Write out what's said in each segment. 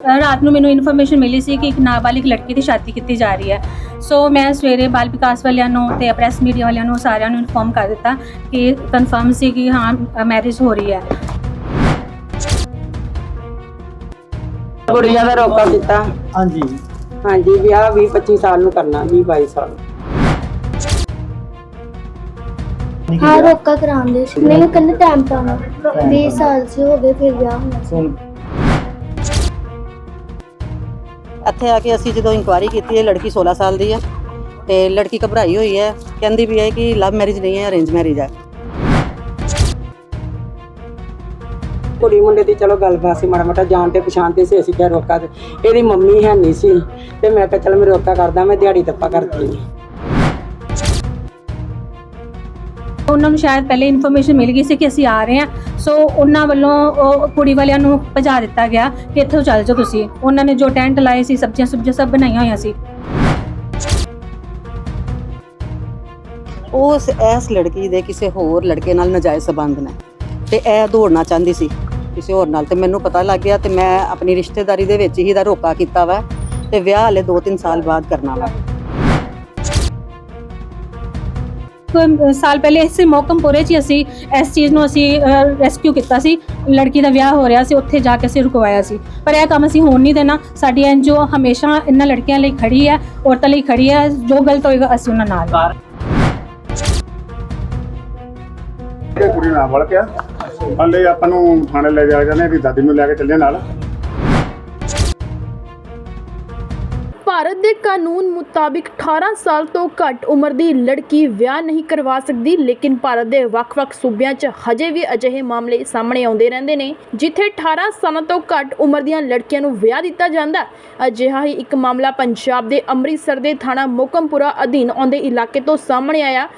ਰਾਤ ਨੂੰ ਮੈਨੂੰ ਇਨਫੋਰਮੇਸ਼ਨ ਮਿਲੀ ਸੀ ਕਿ ਇੱਕ ਨਾਬਾਲਿਗ ਲੜਕੀ ਦੀ ਸ਼ਾਦੀ ਕੀਤੀ ਜਾ ਰਹੀ ਹੈ। ਸੋ ਮੈਂ ਸਵੇਰੇ ਬਾਲ ਵਿਕਾਸ ਵਾਲਿਆਂ ਨੂੰ ਤੇ ਪ੍ਰੈਸ ਮੀਡੀਆ ਵਾਲਿਆਂ ਨੂੰ ਸਾਰਿਆਂ ਨੂੰ ਇਨਫੋਰਮ ਕਰ ਦਿੱਤਾ ਕਿ ਕਨਫਰਮ ਸੀ ਕਿ ਹਾਂ ਮੈਰਿਜ ਹੋ ਰਹੀ ਹੈ। ਗੁੜੀਆ ਦਾ ਰੋਕਾ ਦਿੱਤਾ ਹਾਂਜੀ। ਹਾਂਜੀ ਵਿਆਹ 20 25 ਸਾਲ ਨੂੰ ਕਰਨਾ 20 22 ਸਾਲ। ਹਾਂ ਰੋਕਾ ਸੀ। ਮੈਨੂੰ ਕਹਿੰਦੇ ਟਾਈਮ ਪਾਉਣਾ 20 ਸਾਲ ਸੀ ਹੋ ਗਏ ਫਿਰ ਵਿਆਹ ਹੋਣਾ। ਸੀ ਇੱਥੇ ਆ ਕੇ ਅਸੀਂ ਜਦੋਂ ਇਨਕੁਆਇਰੀ ਕੀਤੀ ਹੈ ਲੜਕੀ 16 ਸਾਲ ਦੀ ਹੈ ਤੇ ਲੜਕੀ ਘਬਰਾਈ ਹੋਈ ਹੈ। ਕਹਿੰਦੀ ਵੀ ਹੈ ਕਿ ਲਵ ਮੈਰਿਜ ਨਹੀਂ ਹੈ ਅਰੇਂਜ ਮੈਰਿਜ ਹੈ। ਕੁੜੀ ਮੁੰਡੇ ਦੀ ਚਲੋ ਗੱਲਬਾਤ ਸੀ, ਮਾੜਾ ਮੋਟਾ ਜਾਣ ਤੇ ਪਛਾਣ ਤੇ ਸੀ, ਅਸੀਂ ਕਿਹਾ ਰੋਕਾ ਤੇ ਇਹਦੀ ਮੰਮੀ ਹੈ ਨਹੀਂ ਸੀ। ਤੇ ਮੈਂ ਕਿਹਾ ਚਲ ਮੈਂ ਰੋਕਾ ਕਰਦਾ, ਮੈਂ ਦਿਹਾੜੀ ਤੱਪਾ ਕਰਦੀ ਹਾਂ। ਉਹਨਾਂ ਨੂੰ ਸ਼ਾਇਦ ਪਹਿਲੇ ਇਨਫੋਰਮੇਸ਼ਨ ਮਿਲ ਗਈ ਸੀ ਕਿ ਅਸੀਂ ਆ ਰਹੇ ਹਾਂ। ਸੋ ਉਹਨਾਂ ਵੱਲੋਂ ਉਹ ਕੁੜੀ ਵਾਲਿਆਂ ਨੂੰ ਭਜਾ ਦਿੱਤਾ ਗਿਆ ਕਿ ਇੱਥੋਂ ਚੱਲ ਜਾਓ ਤੁਸੀਂ। ਉਹਨਾਂ ਨੇ ਜੋ ਟੈਂਟ ਲਾਏ ਸੀ, ਸਬਜ਼ੀਆਂ ਸੁਬਜ਼ੀਆਂ ਸਭ ਬਣਾਈਆਂ ਹੋਈਆਂ ਸੀ। ਉਸ ਇਸ ਲੜਕੀ ਦੇ ਕਿਸੇ ਹੋਰ ਲੜਕੇ ਨਾਲ ਨਜਾਇਜ਼ ਸਬੰਧ ਨੇ ਤੇ ਇਹ ਦੌੜਨਾ ਚਾਹੁੰਦੀ ਸੀ ਕਿਸੇ ਹੋਰ ਨਾਲ ਤੇ ਮੈਨੂੰ ਪਤਾ ਲੱਗ ਗਿਆ ਤੇ ਮੈਂ ਆਪਣੀ ਰਿਸ਼ਤੇਦਾਰੀ ਦੇ ਵਿੱਚ ਹੀ ਦਾ ਰੋਕਾ ਕੀਤਾ ਵਾ ਤੇ ਵਿਆਹ ਹਲੇ 2-3 ਸਾਲ ਬਾਅਦ ਕਰਨਾ ਵਾ। ਸਾਲ ਪਹਿਲੇ ਇਸੇ ਮੋਕਮਪੁਰੇ 'ਚ ਹੀ ਅਸੀਂ ਇਸ ਚੀਜ਼ ਨੂੰ ਅਸੀਂ ਰੈਸਕਿਊ ਕੀਤਾ ਸੀ। ਲੜਕੀ ਦਾ ਵਿਆਹ ਹੋ ਰਿਹਾ ਸੀ, ਉੱਥੇ ਜਾ ਕੇ ਅਸੀਂ ਰੁਕਵਾਇਆ ਸੀ। ਪਰ ਇਹ ਕੰਮ ਅਸੀਂ ਹੋਣ ਨਹੀਂ ਦੇਣਾ। ਸਾਡੀ ਐਨਜੀਓ ਹਮੇਸ਼ਾ ਇਹਨਾਂ ਲੜਕੀਆਂ ਲਈ ਖੜੀ ਹੈ, ਔਰਤਾਂ ਲਈ ਖੜੀ ਹੈ, ਜੋ ਗਲਤ ਹੋਏਗਾ ਅਸੀਂ ਉਹਨਾਂ ਨਾਲ। ਕੁੜੀ ਨਾਲ ਵੜ ਗਿਆ ਹਲੇ ਆਪਾਂ ਨੂੰ ਥਾਣੇ ਲੈ ਜਾ ਜਾਂਦੇ ਇਹਦੀ ਦਾਦੀ ਨੂੰ ਲੈ ਕੇ ਚੱਲੇ ਨਾਲ। ਭਾਰਤ ਦੇ ਕਾਨੂੰਨ ਮੁਤਾਬਿਕ 18 ਸਾਲ ਤੋਂ ਘੱਟ ਉਮਰ ਦੀ ਲੜਕੀ ਵਿਆਹ ਨਹੀਂ ਕਰਵਾ ਸਕਦੀ, ਲੇਕਿਨ ਭਾਰਤ ਦੇ ਵੱਖ-ਵੱਖ ਸੂਬਿਆਂ 'ਚ ਹਜੇ ਵੀ ਅਜਿਹੇ ਮਾਮਲੇ ਸਾਹਮਣੇ ਆਉਂਦੇ ਰਹਿੰਦੇ ਨੇ, ਜਿੱਥੇ 18 ਸਾਲਾਂ ਤੋਂ ਘੱਟ ਉਮਰ ਦੀਆਂ ਲੜਕੀਆਂ ਨੂੰ ਵਿਆਹ ਦਿੱਤਾ ਜਾਂਦਾ। ਅਜਿਹਾ ਹੀ ਇੱਕ ਮਾਮਲਾ ਪੰਜਾਬ ਦੇ ਅੰਮ੍ਰਿਤਸਰ ਦੇ ਥਾਣਾ ਮੋਕਮਪੁਰਾ ਅਧੀਨ ਆਉਂਦੇ ਇਲਾਕੇ ਤੋਂ ਸਾਹਮਣੇ ਆਇਆ।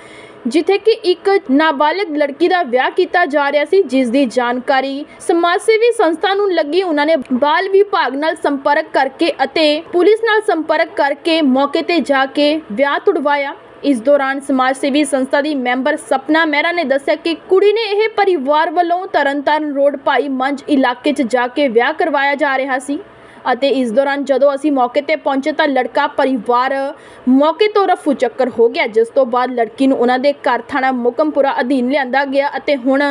ਜਿੱਥੇ ਕਿ ਇੱਕ ਨਾਬਾਲਗ ਲੜਕੀ ਦਾ ਵਿਆਹ ਕੀਤਾ ਜਾ ਰਿਹਾ ਸੀ, ਜਿਸ ਦੀ ਜਾਣਕਾਰੀ ਸਮਾਜ ਸੇਵੀ ਸੰਸਥਾ ਨੂੰ ਲੱਗੀ। ਉਹਨਾਂ ਨੇ ਬਾਲ ਵਿਭਾਗ ਨਾਲ ਸੰਪਰਕ ਕਰਕੇ ਅਤੇ ਪੁਲਿਸ ਨਾਲ ਸੰਪਰਕ ਕਰਕੇ ਮੌਕੇ ਤੇ ਜਾ ਕੇ ਵਿਆਹ ਤੁੜਵਾਇਆ। ਇਸ ਦੌਰਾਨ ਸਮਾਜ ਸੇਵੀ ਸੰਸਥਾ ਦੀ ਮੈਂਬਰ ਸਪਨਾ ਮਹਿਰਾ ਨੇ ਦੱਸਿਆ ਕਿ ਕੁੜੀ ਨੇ ਇਹ ਪਰਿਵਾਰ ਵੱਲੋਂ ਤਰਨਤਾਰਨ ਰੋਡ ਭਾਈ ਮੰਜ ਇਲਾਕੇ 'ਚ ਜਾ ਕੇ ਵਿਆਹ ਕਰਵਾਇਆ ਜਾ ਰਿਹਾ ਸੀ। ਅਤੇ ਇਸ ਦੌਰਾਨ ਜਦੋਂ ਅਸੀਂ ਮੌਕੇ ਤੇ ਪਹੁੰਚੇ ਤਾਂ ਲੜਕਾ ਪਰਿਵਾਰ ਮੌਕੇ ਤੋਂ ਰਫੂ ਚੱਕਰ ਹੋ ਗਿਆ, ਜਿਸ ਤੋਂ ਬਾਅਦ ਲੜਕੀ ਨੂੰ ਉਹਨਾਂ ਦੇ ਘਰ ਥਾਣਾ ਮੁਕਮਪੁਰਾ ਅਧੀਨ ਲਿਆਂਦਾ ਗਿਆ ਅਤੇ ਹੁਣ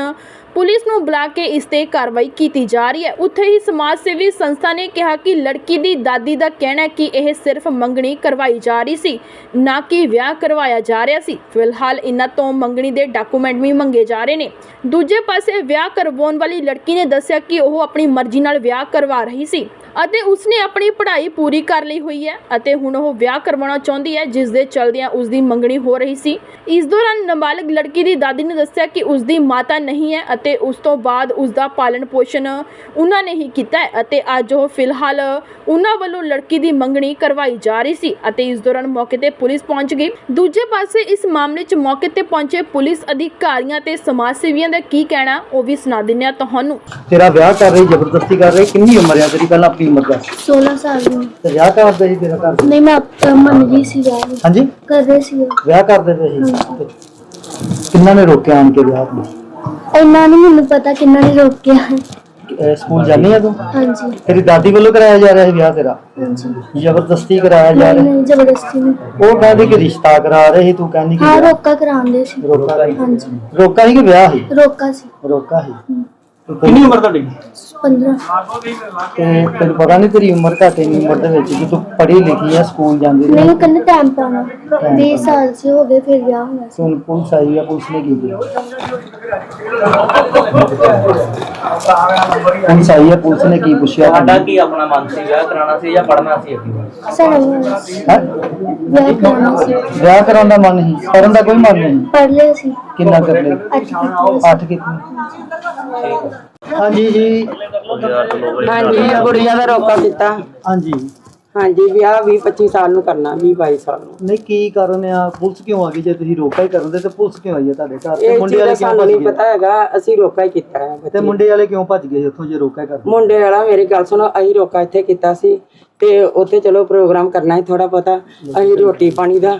ਪੁਲਿਸ ਨੂੰ ਬੁਲਾ ਕੇ ਇਸ ਤੇ ਕਾਰਵਾਈ ਕੀਤੀ ਜਾ ਰਹੀ ਹੈ। ਉੱਥੇ ਹੀ ਸਮਾਜ ਸੇਵੀ ਸੰਸਥਾ ਨੇ ਕਿਹਾ ਕਿ ਲੜਕੀ ਦੀ ਦਾਦੀ ਦਾ ਕਹਿਣਾ ਹੈ ਕਿ ਇਹ ਸਿਰਫ ਮੰਗਣੀ ਕਰਵਾਈ ਜਾ ਰਹੀ ਸੀ, ਨਾ ਕਿ ਵਿਆਹ ਕਰਵਾਇਆ ਜਾ ਰਿਹਾ ਸੀ। ਫਿਲਹਾਲ ਇਹਨਾਂ ਤੋਂ ਮੰਗਣੀ ਦੇ ਡਾਕੂਮੈਂਟ ਵੀ ਮੰਗੇ ਜਾ ਰਹੇ ਨੇ। ਦੂਜੇ ਪਾਸੇ ਵਿਆਹ ਕਰਵਾਉਣ ਵਾਲੀ ਲੜਕੀ ਨੇ ਦੱਸਿਆ ਕਿ ਉਹ ਆਪਣੀ ਮਰਜ਼ੀ ਨਾਲ ਵਿਆਹ ਕਰਵਾ ਰਹੀ ਸੀ। ਅਤੇ ਉਸਨੇ ਆਪਣੀ ਪੜ੍ਹਾਈ ਪੂਰੀ ਕਰ ਲਈ ਹੋਈ ਹੈ ਅਤੇ ਹੁਣ ਉਹ ਵਿਆਹ ਕਰਵਾਉਣਾ ਚਾਹੁੰਦੀ ਹੈ, ਜਿਸ ਦੇ ਚਲਦਿਆਂ ਉਸ ਦੀ ਮੰਗਣੀ ਹੋ ਰਹੀ ਸੀ। ਇਸ ਦੌਰਾਨ ਨਾਬਾਲਗ ਲੜਕੀ ਦੀ ਦਾਦੀ ਨੇ ਦੱਸਿਆ ਕਿ ਉਸ ਦੀ ਮਾਤਾ ਨਹੀਂ ਹੈ ਅਤੇ ਉਸ ਤੋਂ ਬਾਅਦ ਉਸ ਦਾ ਪਾਲਣ ਪੋਸ਼ਣ ਉਹਨਾਂ ਨੇ ਹੀ ਕੀਤਾ ਹੈ ਅਤੇ ਅੱਜ ਉਹ ਫਿਲਹਾਲ ਉਹਨਾਂ ਵੱਲੋਂ ਲੜਕੀ ਦੀ ਮੰਗਣੀ ਕਰਵਾਈ ਜਾ ਰਹੀ ਸੀ ਅਤੇ ਇਸ ਦੌਰਾਨ ਮੌਕੇ ਤੇ ਪੁਲਿਸ ਪਹੁੰਚ ਗਈ। ਦੂਜੇ ਪਾਸੇ ਇਸ ਮਾਮਲੇ 'ਚ ਮੌਕੇ ਤੇ ਪਹੁੰਚੇ ਪੁਲਿਸ ਅਧਿਕਾਰੀਆਂ ਤੇ ਸਮਾਜ ਸੇਵੀਆਂ ਦਾ ਕੀ ਕਹਿਣਾ ਉਹ ਵੀ ਸੁਣਾ ਦਿੰਦੇ ਹਾਂ ਤੁਹਾਨੂੰ। ਤੇਰਾ ਵਿਆਹ ਕਰ ਰਹੀ, ਜ਼ਬਰਦਸਤੀ ਕਰ ਰਹੀ, ਕਿੰਨੀ ਉਮਰ ਆ ਤੇਰੀ? ਪਹਿਲਾਂ ਆਪਣੀ ਉਮਰ ਦੱਸ 16 ਸਾਲ ਦੀ ਤੇ ਵਿਆਹ ਕਰਦੇ ਸੀ ਤੇਰਾ ਘਰ ਨਹੀਂ ਮੈਂ ਅਹ ਮੰਨ ਗਈ ਸੀ ਵਿਆਹ ਨੂੰ। ਹਾਂਜੀ ਕਰ ਰਹੇ ਸੀ ਉਹ। ਵਿਆਹ ਕਰਦੇ ਪਏ ਸੀ ਕਿੰਨਾ ਨੇ ਰੋਕਿਆ ਆਣ ਕੇ ਵਿਆਹ ਨੂੰ ਇੰਨਾ ਨਹੀਂ ਮੈਨੂੰ ਪਤਾ ਕਿੰਨਾ ਨੇ ਰੋਕਿਆ ਅਹ ਸਕੂਲ ਜਾਂਦੀ ਆ ਤੂੰ ਹਾਂਜੀ ਤੇਰੀ ਦਾਦੀ ਵੱਲੋਂ ਕਰਾਇਆ ਜਾ ਰਿਹਾ ਸੀ ਵਿਆਹ ਤੇਰਾ ਹਾਂਜੀ ਜ਼ਬਰਦਸਤੀ ਕਰਾਇਆ ਜਾ ਨਹੀਂ ਰਿਹਾ ਨਹੀਂ ਜ਼ਬਰਦਸਤੀ ਨਹੀਂ ਉਹ ਕਹਿੰਦੀ ਕਿ ਰਿਸ਼ਤਾ ਕਰਾ ਰਹੇ ਸੀ ਤੂੰ ਕਹਿੰਦੀ ਕਿ ਹਾਂ ਵਿਆਹ- ਰੋਕਾ ਕਰਾਉਂਦੇ ਸੀ ਰੋਕਾ ਸੀ ਹਾਂਜੀ ਰੋਕਾ ਸੀ ਕਿ ਵਿਆਹ ਸੀ ਰੋਕਾ ਸੀ ਰੋਕਾ ਸੀ ਕਿੰਨੀ ਉਮਰ ਤੁਹਾਡੀ? 15 ਤੇ ਤੈਨੂੰ ਪਤਾ ਨਹੀਂ ਤੇਰੀ ਉਮਰ ਘੱਟ ਇੰਨੀ ਉਮਰ ਦੇ ਵਿੱਚ ਕਿ ਤੂੰ ਪੜ੍ਹੀ ਲਿਖੀ ਆ ਸਕੂਲ ਜਾਂਦੀ ਰਹੀ ਨਹੀਂ ਕਹਿੰਦੇ ਟਾਈਮ ਪਾਉਣਾ। 20 ਸਾਲ ਸੇ ਹੋ ਗਏ ਫਿਰ ਵਿਆਹ ਹੋਣਾ ਸੀ। ਹੁਣ ਪੁਲਿਸ ਆਈ ਆ ਪੁਲਿਸ ਨੇ ਕੀ ਕੀਤਾ? ਪੁਲਿਸ ਆਈ ਆ ਪੁਲਿਸ ਨੇ ਕੀ ਪੁੱਛਿਆ? ਤੁਹਾਡਾ ਕੀ ਆਪਣਾ ਮਨ ਸੀ? ਵਿਆਹ ਕਰਾਉਣਾ ਸੀ ਜਾਂ ਪੜ੍ਹਨਾ ਸੀ ਅੱਗੇ? ਸਾਰਾ ਹੋਣਾ ਸੀ। ਹੈਂ? ਵਿਆਹ ਕਰਾਉਣਾ ਸੀ। ਵਿਆਹ ਕਰਾਉਣ ਦਾ ਮਨ ਨਹੀਂ ਕਰਨ ਦਾ ਕੋਈ ਮਨ ਨਹੀਂ? ਪੜ੍ਹ ਲਿਆ ਸੀ। ਕਿੰਨਾ ਕਰ ਲੈ ਅੱਜ ਕੀਤੀ ਅੱਠ ਕਿਤਨੀ? ਹਾਂਜੀ ਜੀ। ਹਾਂਜੀ ਕੁੜੀਆਂ ਦਾ ਰੋਕਾ ਕੀਤਾ ਹਾਂਜੀ। ਹਾਂਜੀ ਵਿਆਹ 20 25 ਸਾਲ ਨੂੰ ਕਰਨਾ 20 22 ਸਾਲ ਨੂੰ। ਨਹੀਂ ਕੀ ਕਾਰਨ ਆ? ਪੁਲਿਸ ਕਿਉਂ ਆ ਗਈ? ਜੇ ਤੁਸੀਂ ਰੋਕਾ ਹੀ ਕਰਨ ਦੇ ਤੇ ਪੁਲਿਸ ਕਿਉਂ ਆਈ ਆ ਤੁਹਾਡੇ ਘਰ? ਤੇ ਇਹ ਮੁੰਡੇ ਵਾਲੇ ਕਿਉਂ ਸਾਨੂੰ ਭੱਜ ਨਹੀਂ ਗਏ? ਪਤਾ ਹੈਗਾ ਅਸੀਂ ਰੋਕਾ ਹੀ ਕੀਤਾ ਹੈ ਤੇ ਮੁੰਡੇ ਵਾਲੇ ਕਿਉਂ ਭੱਜ ਗਏ ਉੱਥੋਂ ਜੇ ਰੋਕਾ ਹੀ ਕਰਦੇ? ਮੁੰਡੇ ਵਾਲਾ ਮੇਰੀ ਗੱਲ ਸੁਣੋ ਅਸੀਂ ਰੋਕਾ ਇੱਥੇ ਕੀਤਾ ਸੀ ਤੇ ਉੱਥੇ ਚਲੋ ਪ੍ਰੋਗਰਾਮ ਕਰਨਾ ਹੈ ਥੋੜਾ ਪਤਾ ਅਸੀਂ ਰੋਟੀ ਪਾਣੀ ਦਾ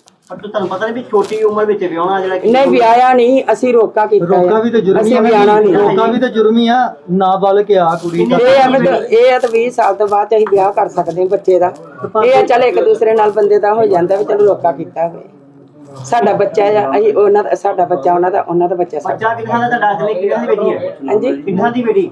ਪਰ ਤੁਹਾਨੂੰ ਪਤਾ ਨਹੀਂ ਵੀ ਛੋਟੀ ਉਮਰ ਵਿੱਚ ਵਿਆਹਣਾ ਜਿਹੜਾ ਨਹੀਂ ਵਿਆਹਿਆ ਨਹੀਂ ਅਸੀਂ ਰੋਕਾ ਕੀਤਾ ਰੋਕਾ ਹੈ। ਵੀ ਤੇ ਜੁਰਮ ਹੀ ਅਸੀਂ ਆ ਵਿਆਹਣਾ ਨਹੀਂ। ਰੋਕਾ ਵੀ ਤੇ ਜੁਰਮ ਹੀ ਆ। ਨਾਬਾਲਗ ਆ ਕੁੜੀ ਦਾ। ਇਹ ਆ ਵੀ ਤਾਂ- ਇਹ ਆ ਤਾਂ 20 ਸਾਲ ਤੋਂ ਬਾਅਦ 'ਚ ਅਸੀਂ ਵਿਆਹ ਕਰ ਸਕਦੇ ਹਾਂ ਬੱਚੇ ਦਾ। ਇਹ ਆ ਚੱਲ ਇੱਕ ਦੂਸਰੇ ਨਾਲ ਬੰਦੇ ਦਾ ਹੋ ਜਾਂਦਾ ਵੀ ਚਲੋ ਰੋਕਾ ਕੀਤਾ ਹੋਵੇ। ਸਾਡਾ ਬੱਚਾ ਆ ਅਸੀਂ ਉਹਨਾਂ ਦਾ ਸਾਡਾ ਬੱਚਾ ਉਹਨਾਂ ਦਾ ਉਹਨਾਂ ਦਾ ਬੱਚਾ ਸਾਡਾ। ਬੱਚਾ ਕਿੰਨਾ ਦਾ ਤੁਹਾਡਾ? ਅਸਲੀ ਕਿੰਨਾ ਦੀ ਬੇਟੀ ਹੈ? ਹਾਂਜੀ? ਕਿੰਨਾ ਦੀ ਬੇਟੀ?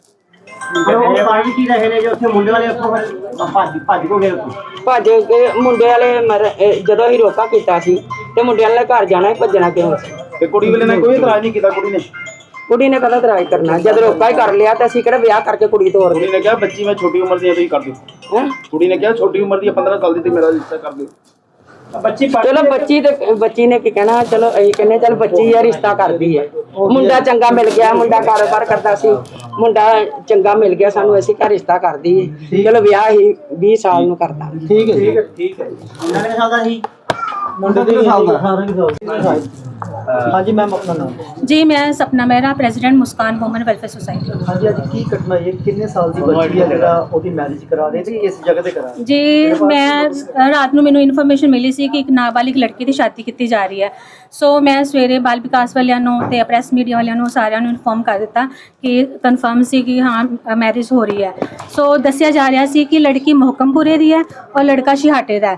ਉਹ ਪਾਣੀ ਕੀ ਰਹੇ ਨੇ ਜੋ ਉੱਥੇ ਮੁੰਡੇ ਵਾਲੇ ਉੱਥੋਂ ਫਿਰ ਭੱਜ ਭੱਜ ਕੋ ਗਏ ਉੱਥੋਂ? ਭੱਜ ਕੇ ਮੁੰਡੇ ਵਾਲੇ ਮਰ- ਅਹ ਜਦੋਂ ਅਸੀਂ ਰੋਕਾ ਕੀਤਾ ਸੀ ਤੇ ਮੁੰਡੇ ਵਾਲੇ ਘਰ ਜਾਣਾ ਸੀ, ਭੱਜਣਾ ਕਿਉਂ ਸੀ? ਤੇ ਕੁੜੀ ਵਾਲੇ ਨੇ ਕੋਈ ਇਤਰਾਜ਼ ਨਹੀਂ ਕੀਤਾ ਕੁੜੀ ਨੇ? ਕੁੜੀ ਨੇ ਕਦਾ ਤਰਾਜ ਕਰਨਾ? ਜਦ ਰੋਕਾ ਹੀ ਕਰ ਲਿਆ ਤੇ ਅਸੀਂ ਕਿਹੜਾ ਵਿਆਹ ਕਰਕੇ ਕੁੜੀ ਤੋਰ ਕੁੜੀ ਨੇ ਕਿਹਾ ਬੱਚੀ ਮੈਂ ਛੋਟੀ ਉਮਰ ਦੀ ਆ ਤੁਸੀਂ ਕਰ ਦਿਓ। ਹੈ? ਕੁੜੀ ਨੇ ਕਿਹਾ ਛੋਟੀ ਉਮਰ ਦੀ ਆ 15 ਸਾਲ ਦੀ ਤੇ ਮੇਰਾ ਰਿਸ਼ਤਾ ਕਰ ਦਿਓ। ਬੱਚੀ ਚਲੋ ਬੱਚੀ ਤੇ ਬੱਚੀ ਨੇ ਕੀ ਕਹਿਣਾ? ਚਲੋ ਅਸੀਂ ਕਹਿੰਦੇ ਚਲ ਬੱਚੀ ਆ ਰਿਸ਼ਤਾ ਕਰਦੀ ਹੈ। ਮੁੰਡਾ ਚੰਗਾ ਮਿਲ ਗਿਆ ਮੁੰਡਾ ਕਾਰੋਬਾਰ ਕਰਦਾ ਸੀ। ਮੁੰਡਾ ਚੰਗਾ ਮਿਲ ਗਿਆ ਸਾਨੂੰ ਅਸੀਂ ਘਰ ਰਿਸ਼ਤਾ ਕਰਦੀ ਹੈ ਚਲੋ ਵਿਆਹ ਹੀ 20 ਸਾਲ ਨੂੰ ਕਰਦਾ। ਠੀਕ ਹੈ ਠੀਕ ਹੈ ਠੀਕ ਹੈ ਮੁੰਡਾ ਕਿੰਨੇ ਸਾਲ ਦਾ ਸੀ? ਮੁੰਡਾ ਕਿੰਨੇ ਸਾਲ ਦਾ? 18 ਸਾਲ ਹਾਂਜੀ ਮੈਮ ਆਪਣਾ ਨਾਮ? ਜੀ ਮੈਂ Sapna Mehra president Muskan woman welfare society ਹਾਂਜੀ ਅੱਜ ਕੀ ਘਟਨਾ ਇਹ ਕਿੰਨੇ ਸਾਲ ਦੀ ਬੱਚੀ ਹੈ ਜਿਹੜਾ ਉਹਦੀ ਮੈਰਿਜ ਕਰਾ ਰਹੇ ਤੇ ਕਿਸ ਜਗ੍ਹਾ ਤੇ ਕਰਾ ਜੀ ਮੈਂ ਰਾਤ ਨੂੰ ਮੈਨੂੰ ਇਨਫੋਰਮੇਸ਼ਨ ਮਿਲੀ ਸੀ ਕਿ ਇੱਕ ਨਾਬਾਲਿਗ ਲੜਕੀ ਦੀ ਸ਼ਾਦੀ ਕੀਤੀ ਜਾ ਰਹੀ ਹੈ। ਸੋ ਮੈਂ ਸਵੇਰੇ ਬਾਲ ਵਿਕਾਸ ਵਾਲਿਆਂ ਨੂੰ ਤੇ ਪ੍ਰੈਸ ਮੀਡੀਆ ਵਾਲਿਆਂ ਨੂੰ ਸਾਰਿਆਂ ਨੂੰ ਇਨਫੋਰਮ ਕਰ ਦਿੱਤਾ ਕਿ ਕਨਫਰਮ ਸੀ ਕਿ ਹਾਂ ਮੈਰਿਜ ਹੋ ਰਹੀ ਹੈ। ਸੋ ਦੱਸਿਆ ਜਾ ਰਿਹਾ ਸੀ ਕਿ ਲੜਕੀ ਮੁਹਕਮਪੁਰੇ ਦੀ ਹੈ ਔਰ ਲੜਕਾ ਸ਼ਿਹਾਟੇ ਦਾ ਹੈ।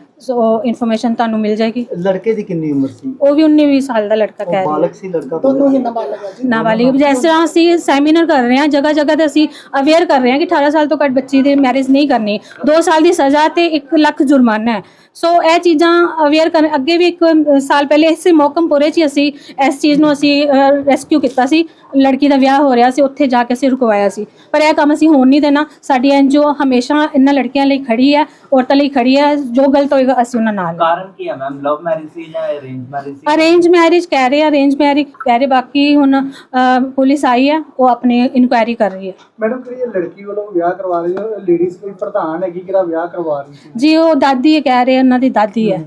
ਸੋ ਇਨਫੋਰਮੇਸ਼ਨ ਤੁਹਾਨੂੰ ਮਿਲ ਜਾਏਗੀ। ਲੜਕੇ ਦੀ ਕਿੰਨੀ ਉਮਰ ਸੀ? ਉਹ ਵੀ 19 20 ਸਾਲ ਦਾ ਲੜਕਾ ਕਹਿ ਰਿਹਾ ਬਾਲਕ ਸੀ ਲੜਕਾ ਦੋਨੋਂ ਹੀ ਨਾਬਾਲਗ ਨਾਬਾਲਿਗ। ਜਿਸ ਤਰ੍ਹਾਂ ਅਸੀਂ ਸੈਮੀਨਾਰ ਕਰ ਰਹੇ ਹਾਂ ਜਗ੍ਹਾ ਜਗ੍ਹਾ ਤੇ ਅਸੀਂ ਅਵੇਅਰ ਕਰ ਰਹੇ ਹਾਂ ਕਿ 18 ਸਾਲ ਤੋਂ ਘੱਟ ਬੱਚੀ ਦੀ ਮੈਰਿਜ ਨਹੀਂ ਕਰਨੀ। 2 ਸਾਲ ਦੀ ਸਜ਼ਾ ਤੇ 1 ਲੱਖ ਜੁਰਮਾਨਾ ਹੈ। ਸੋ ਇਹ ਚੀਜ਼ਾਂ ਅਵੇਅਰ ਕਰ ਅੱਗੇ ਵੀ ਇੱਕ ਸਾਲ ਪਹਿਲੇ ਇਸੇ ਮੋਕਮਪੁਰੇ 'ਚ ਅਸੀਂ ਇਸ ਚੀਜ਼ ਨੂੰ ਅਸੀਂ ਰੈਸਕਿਊ ਕੀਤਾ ਸੀ। ਲੜਕੀ ਦਾ ਵਿਆਹ ਹੋ ਰਿਹਾ ਸੀ ਉੱਥੇ ਜਾ ਕੇ ਅਸੀਂ ਰੁਕਵਾਇਆ ਸੀ। ਪਰ ਇਹ ਕੰਮ ਅਸੀਂ ਹੋਣ ਨਹੀਂ ਦੇਣਾ। ਸਾਡੀ ਐਨਜੀਓ ਹਮੇਸ਼ਾ ਇਹਨਾਂ ਲੜਕੀਆਂ ਲਈ ਖੜੀ ਹੈ ਔਰਤਾਂ ਲਈ ਖੜੀ ਹੈ। ਜੋ ਗਲਤ ਹੋਏਗਾ ਅਸੀਂ ਉਹਨਾਂ ਨਾਲ ਹਾਂ। ਕਾਰਨ ਕੀ ਹੈ ਮੈਮ ਲਵ ਮੈਰਿਜ ਸੀ ਜਾਂ ਅਰੇਂਜ ਮੈਰਿਜ ਸੀ ਅਰੇਂਜ ਮੈਰਿਜ ਕਹਿ ਰਹੇ ਆ ਅਰੇਂਜ ਮੈਰਿਜ ਕਹਿ ਰਹੇ ਬਾਕੀ ਹੁਣ ਅ, ਪੁਲਿਸ ਆਈ ਹੈ ਉਹ ਆਪਣੀ ਇਨਕੁਆਇਰੀ ਕਰ ਰਹੀ ਹੈ। ਮੈਡਮ ਕਿਹੜੀ ਇਹ ਲੜਕੀ ਵੱਲੋਂ ਵਿਆਹ ਕਰਵਾ ਰਹੀ ਹੈ ਲੇਡੀਜ਼ ਕੋਈ ਪ੍ਰਧਾਨ ਹੈਗੀ ਕਿਹੜਾ ਵਿਆਹ ਕਰਵਾ ਰਹੀ ਸੀ ਜੀ ਉਹ ਦਾਦੀ ਹੈ ਕਹਿ ਰਹੇ ਉਹਨਾਂ ਦੀ ਦਾਦੀ ਹੈ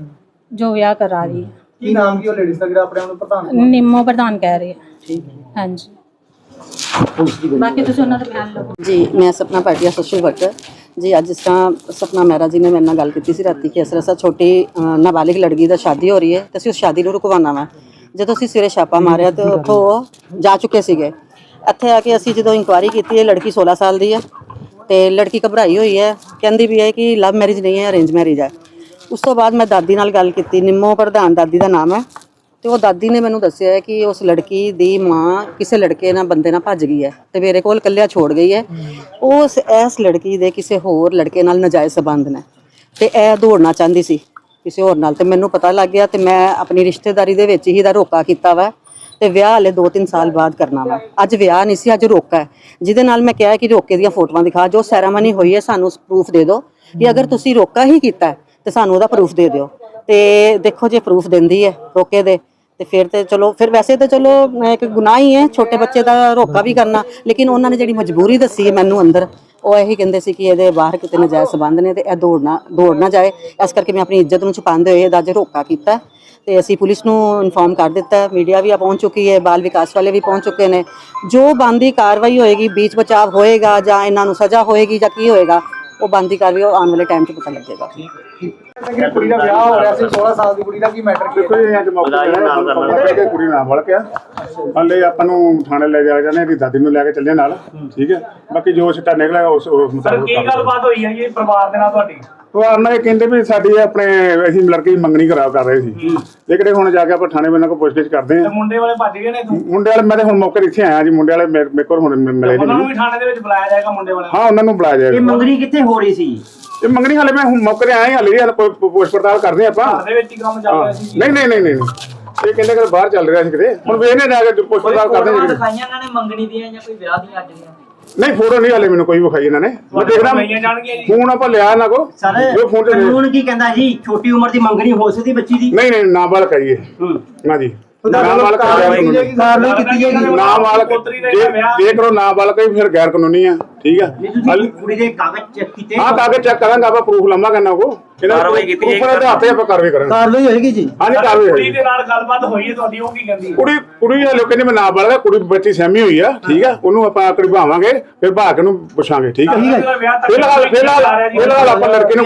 ਜੋ ਵਿਆਹ ਕਰਾ ਰਹੀ ਹੈ ਕੀ ਨਾਮ ਕੀ ਉਹ ਲੇਡੀਜ਼ ਦਾ ਜਿਹੜਾ ਆਪਣੇ ਆਪ ਨੂੰ ਪ੍ਰਧਾਨ ਨਿੰਮੋ ਪ੍ਰਧਾਨ ਕਹਿ ਰਹੇ ਹੈ ਹਾਂਜੀ ਬਾਕੀ ਤੁਸੀਂ ਉਹਨਾਂ ਦਾ ਬਿਆਨ ਲਓ ਜੀ ਮੈਂ ਸਪਨਾ ਭਾਟੀਆ ਸੋਸ਼ਲ ਵਰਕਰ ਜੀ ਅੱਜ ਜਿਸ ਤਰ੍ਹਾਂ ਸਪਨਾ ਮਹਿਰਾ ਜੀ ਨੇ ਮੇਰੇ ਨਾਲ ਗੱਲ ਕੀਤੀ ਸੀ ਰਾਤੀ ਕਿ ਇਸ ਤਰ੍ਹਾਂ ਸਾ ਛੋਟੀ ਅ, ਨਾਬਾਲਿਗ ਲੜਕੀ ਦਾ ਸ਼ਾਦੀ ਹੋ ਰਹੀ ਹੈ ਤੇ ਅਸੀਂ ਉਸ ਸ਼ਾਦੀ ਨੂੰ ਰੁਕਵਾਉਣਾ ਵਾ। ਜਦੋਂ ਅਸੀਂ ਸਵੇਰੇ ਛਾਪਾ ਮਾਰਿਆ ਤੇ ਉੱਥੋਂ ਉਹ ਜਾ ਚੁੱਕੇ ਸੀਗੇ। ਇੱਥੇ ਆ ਕੇ ਅਸੀਂ ਜਦੋਂ ਇਨਕੁਆਇਰੀ ਕੀਤੀ ਇਹ ਲੜਕੀ 16 ਸਾਲ ਦੀ ਹੈ ਤੇ ਲੜਕੀ ਘਬਰਾਈ ਹੋਈ ਹੈ। ਕਹਿੰਦੀ ਵੀ ਹੈ ਕਿ ਲਵ ਮੈਰਿਜ ਨਹੀਂ ਹੈ ਅਰੇਂਜ ਮੈਰਿਜ ਹੈ। ਉਸ ਤੋਂ ਬਾਅਦ ਮੈਂ ਦਾਦੀ ਨਾਲ ਗੱਲ ਕੀਤੀ ਨਿੰਮੋ ਪ੍ਰਧਾਨ ਦਾਦੀ ਦਾ ਨਾਮ ਹੈ। ਤੇ ਉਹ ਦਾਦੀ ਨੇ ਮੈਨੂੰ ਦੱਸਿਆ ਹੈ ਕਿ ਉਸ ਲੜਕੀ ਦੀ ਮਾਂ ਕਿਸੇ ਲੜਕੇ ਨਾਲ ਬੰਦੇ ਨਾਲ ਭੱਜ ਗਈ ਹੈ ਤੇ ਮੇਰੇ ਕੋਲ ਇਕੱਲਿਆ ਛੋੜ ਗਈ ਹੈ। ਉਸ ਇਸ ਲੜਕੀ ਦੇ ਕਿਸੇ ਹੋਰ ਲੜਕੇ ਨਾਲ ਨਜਾਇਜ਼ ਸੰਬੰਧ ਨੇ ਤੇ ਇਹ ਦੌੜਨਾ ਚਾਹੁੰਦੀ ਸੀ ਕਿਸੇ ਹੋਰ ਨਾਲ ਤੇ ਮੈਨੂੰ ਪਤਾ ਲੱਗ ਗਿਆ ਤੇ ਮੈਂ ਆਪਣੀ ਰਿਸ਼ਤੇਦਾਰੀ ਦੇ ਵਿੱਚ ਹੀ ਦਾ ਰੋਕਾ ਕੀਤਾ ਵਾ ਤੇ ਵਿਆਹ ਹਲੇ 2-3 ਸਾਲ ਬਾਅਦ ਕਰਨਾ ਵਾ। ਅੱਜ ਵਿਆਹ ਨਹੀਂ ਸੀ ਅੱਜ ਰੋਕਾ ਹੈ। ਜਿਹਦੇ ਨਾਲ ਮੈਂ ਕਿਹਾ ਕਿ ਰੋਕੇ ਦੀਆਂ ਫੋਟੋਆਂ ਦਿਖਾ ਜੋ ਸੈਰਾਮਨੀ ਹੋਈ ਹੈ ਸਾਨੂੰ ਪ੍ਰੂਫ ਦੇ ਦਿਓ ਕਿ ਅਗਰ ਤੁਸੀਂ ਰੋਕਾ ਹੀ ਕੀਤਾ ਹੈ, ਤੇ ਸਾਨੂੰ ਉਹਦਾ ਪ੍ਰੂਫ ਦੇ ਦਿਓ। ਤੇ ਦੇਖੋ ਜੇ ਪ੍ਰੂਫ ਦਿੰਦੀ ਹੈ ਰੋਕੇ ਦੇ ਤੇ ਫਿਰ ਤੇ ਚਲੋ, ਫਿਰ ਵੈਸੇ ਤਾਂ ਚਲੋ ਅਹ ਇੱਕ ਗੁਨਾਹ ਹੀ ਹੈ ਛੋਟੇ ਬੱਚੇ ਦਾ ਰੋਕਾ ਵੀ ਕਰਨਾ, ਲੇਕਿਨ ਉਹਨਾਂ ਨੇ ਜਿਹੜੀ ਮਜਬੂਰੀ ਦੱਸੀ ਹੈ ਮੈਨੂੰ ਅੰਦਰ, ਉਹ ਇਹੀ ਕਹਿੰਦੇ ਸੀ ਕਿ ਇਹਦੇ ਬਾਹਰ ਕਿਤੇ ਨਜਾਇਜ਼ ਸਬੰਧ ਨੇ ਤੇ ਇਹ ਦੌੜਨਾ, ਦੌੜ ਨਾ ਜਾਏ। ਇਸ ਕਰਕੇ ਮੈਂ ਆਪਣੀ ਇੱਜ਼ਤ ਨੂੰ ਛੁਪਾਉਂਦੇ ਹੋਏ ਇਹਦਾ ਅੱਜ ਰੋਕਾ ਕੀਤਾ। ਤੇ ਅਸੀਂ ਪੁਲਿਸ ਨੂੰ ਇਨਫੋਰਮ ਕਰ ਦਿੱਤਾ ਮੀਡੀਆ ਵੀ ਆ ਪਹੁੰਚ ਚੁੱਕੀ ਹੈ, ਬਾਲ ਵਿਕਾਸ ਵਾਲੇ ਵੀ ਪਹੁੰਚ ਚੁੱਕੇ ਨੇ। ਜੋ ਬੰਦੀ ਕਾਰਵਾਈ ਹੋਏਗੀ, ਬੀਚ ਬਚਾਵ ਹੋਏਗਾ ਜਾਂ ਇਹਨਾਂ ਨੂੰ ਸਜ਼ਾ ਹੋਏਗੀ ਜਾਂ ਕੀ ਹੋਏਗਾ ਉਹ ਬੰਦੀ ਕਾਰਵਾਈ ਉਹ ਆਉਣ ਵਾਲੇ ਟਾਈਮ 'ਚ ਪਤਾ ਲੱਗੇਗਾ। ਕੁੜੀ ਦਾ ਵਿਆਹ ਹੋ ਰਿਹਾ ਸੀ 16 ਸਾਲ ਦੀ ਕੁੜੀ ਦਾ ਕੀ ਮੈਟਰ ਕੀ ਦੇਖੋ ਇਹ ਅੱਜ ਮੌਕੇ ਸਾਨੂੰ ਪਤਾ ਕਿ ਕੁੜੀ ਨਾਲ ਵੜ ਗਿਆ ਹਲੇ ਆਪਾਂ ਨੂੰ ਥਾਣੇ ਲੈ ਜਾ ਜਾਂਦੇ ਇਹਦੀ ਦਾਦੀ ਨੂੰ ਲੈ ਕੇ ਚੱਲੇ ਨਾਲ। ਠੀਕ ਹੈ? ਬਾਕੀ ਜੋ ਸਿੱਟਾ ਨਿਕਲਿਆ ਉਸ ਉਸ ਮੁਤਾਬਕ ਕੀ ਗੱਲਬਾਤ ਹੋਈ ਹੈ ਜੀ ਪਰਿਵਾਰ ਦੇ ਨਾਲ ਤੁਹਾਡੀ? ਉਹ ਆਨਾ ਇਹ ਕਹਿੰਦੇ ਵੀ ਸਾਡੀ ਆਪਣੇ ਅਸੀਂ ਲੜਕੇ ਦੀ ਮੰਗਣੀ ਖਰਾਬ ਕਰ ਰਹੇ ਸੀ। ਇਹ ਕਿਹੜੇ ਹੁਣ ਜਾ ਕੇ ਆਪਾਂ ਥਾਣੇ ਬੰਨਾਂ ਕੋ ਪੁੱਛਗਿੱਛ ਕਰਦੇ ਆ। ਮੁੰਡੇ ਵਾਲੇ ਭੱਜ ਗਏ ਨੇ ਮੁੰਡੇ ਵਾਲੇ ਮੈਂ ਤੇ ਹੁਣ ਮੌਕੇ ਤੇ ਇੱਥੇ ਆਇਆ ਜੀ ਮੁੰਡੇ ਵਾਲੇ ਮੇਰੇ ਮੇਰੇ ਕੋਲ ਹੁਣ ਮ- ਮਿਲੇ ਉਹਨਾਂ ਨੂੰ ਨਹੀਂ ਵੀ ਥਾਣੇ ਦੇ ਵਿੱਚ ਬੁਲਾਇਆ ਜਾਏਗਾ ਮੁੰਡੇ ਵਾਲੇ ਹਾਂ ਉਹਨਾਂ ਨੂੰ ਬੁਲਾਇਆ ਜਾਏਗਾ। ਮੰਗਣੀ ਕਿੱਥੇ ਹੋ ਰਹੀ ਸੀ? ਇਹ ਮੰਗਣੀ ਹਾਲੇ ਮੈਂ ਹੁਣ ਮੌਕੇ ਤੇ ਆਇਆ ਹੀ ਹਾਲੇ ਹਲੇ ਪੁੱਛ ਪੜਤਾਲ ਕਰਦੇ ਆਪਾਂ। ਘਰ ਦੇ ਵਿੱਚ ਹੀ ਕੰਮ ਚੱਲ। ਰਿਹਾ ਸੀ। ਨਹੀਂ ਨਹੀਂ ਨਹੀਂ ਨਹੀਂ। ਇਹ ਕਹਿੰਦੇ ਕਿ ਬਾਹਰ ਚੱਲ ਰਿਹਾ ਸੀ ਕਿਤੇ। ਹੁਣ ਵੇਖਨੇ ਜਾ ਕੇ ਪੁੱਛ ਪੜਤਾਲ ਕਰਦੇ ਹਾਂ ਜੀ। ਦਿਖਾਈਆਂ ਇਹਨਾਂ ਨੇ ਮੰਗਣੀ ਦੀਆਂ ਜਾਂ ਕੋਈ ਵਿਆਹ ਦੀਆਂ ਅੱਜ ਦੀਆਂ? ਨਹੀਂ ਫੋਟੋ ਨਹੀਂ ਹਾਲੇ ਮੈਨੂੰ ਕੋਈ ਵਿਖਾਈ ਇਹਨਾਂ ਨੇ। ਮੈਂ ਦੇਖਦਾ। ਲਈਆਂ ਜਾਣਗੀਆਂ ਜੀ। ਫੋਨ ਆਪਾਂ ਲਿਆ ਨਾ ਕੋ ਸਰ ਜੋ ਫੋਨ ਤੇ ਕਾਨੂੰਨ ਕੀ ਕਹਿੰਦਾ ਜੀ? ਛੋਟੀ ਉਮਰ ਦੀ ਮੰਗਣੀ ਹੋ ਸਕਦੀ ਬੱਚੀ ਦੀ? ਨਹੀਂ ਨਹੀਂ ਨਾਬਾਲਗ ਕਰੀਏ। ਨਾ ਜੀ। ਨਾਬਾਲਗ ਕਾਰਵਾਈ ਕੀਤੀ ਜਾਏਗੀ ਨਾਬਾਲਗ ਪੁੱਤਰੀ ਦਾ ਜੇ ਵਿਆਹ- ਜੇ ਕਰੋ ਨਾਬਾਲਗ ਹੈ ਫਿਰ ਗੈਰ ਕਾਨੂੰਨੀ ਆ ਠੀਕ ਆ। ਨਹੀਂ ਤੁਸੀਂ ਕੁੜੀ ਦੇ ਕਾਗਜ਼ ਚੈੱਕ ਕੀਤੇ। ਹਾਂ ਕਾਗਜ਼ ਚੈੱਕ ਕਰਾਂਗੇ ਆਪਾਂ ਪ੍ਰੂਫ ਲੰਮਾ ਕਰਨਾ ਕੋ ਕਾਰਵਾਈ ਕੀਤੀ ਜਾਏਗੀ ਦੇ ਹੱਥੇ ਆਪਾਂ ਕਾਰਵਾਈ ਕਰਾਂਗੇ। ਕਾਰਵਾਈ ਹੋਏਗੀ ਜੀ? ਹਾਂਜੀ ਕਾਰਵਾਈ ਕੁੜੀ ਹੋਏਗੀ ਦੇ ਨਾਲ ਗੱਲਬਾਤ ਹੋਈ ਹੈ ਤੁਹਾਡੀ ਉਹ ਕੀ ਕਹਿੰਦੀ ਹੈ? ਕੁੜੀ ਕੁੜੀ ਹਲੇ ਕਹਿੰਦੇ ਮੈਂ ਨਾਬਾਲਗ ਆ ਕੁੜੀ ਬੱਚੀ ਸਹਿਮੀ ਹੋਈ ਆ ਠੀਕ ਆ ਉਹਨੂੰ ਆਪਾਂ ਕਢਵਾਵਾਂਗੇ ਫਿਰ ਭਾਗ ਕੇ ਨੂੰ ਪੁੱਛਾਂਗੇ ਠੀਕ ਆ। ਫਿਲਹਾਲ ਫਿਲਹਾਲ ਫਿਲਹਾਲ ਆਪਾਂ ਲੜਕੇ ਨੂੰ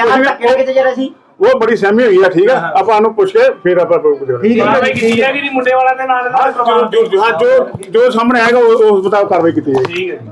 ਜਰਾ ਸੀ? ਉਹ ਬੜੀ ਸਹਿਮੀ ਹੋਈ ਆ ਠੀਕ ਆ? ਆਪਾਂ ਉਹਨੂੰ ਪੁੱਛ ਕੇ ਫਿਰ ਆਪਾਂ ਠੀਕ ਹੈ ਕਾਰਵਾਈ ਕੀਤੀ ਜਾਏਗੀ ਜੀ ਮੁੰਡੇ ਵਾਲਿਆਂ ਦੇ ਨਾਲ ਹਾਂ ਜੋ ਜੋ- ਹਾਂ, ਜੋ ਸਾਹਮਣੇ ਆਏਗਾ ਉਹ- ਉਸ ਮੁਤਾਬਕ ਕਾਰਵਾਈ ਕੀਤੀ ਜਾਏਗੀ। ਠੀਕ ਹੈ ਜੀ।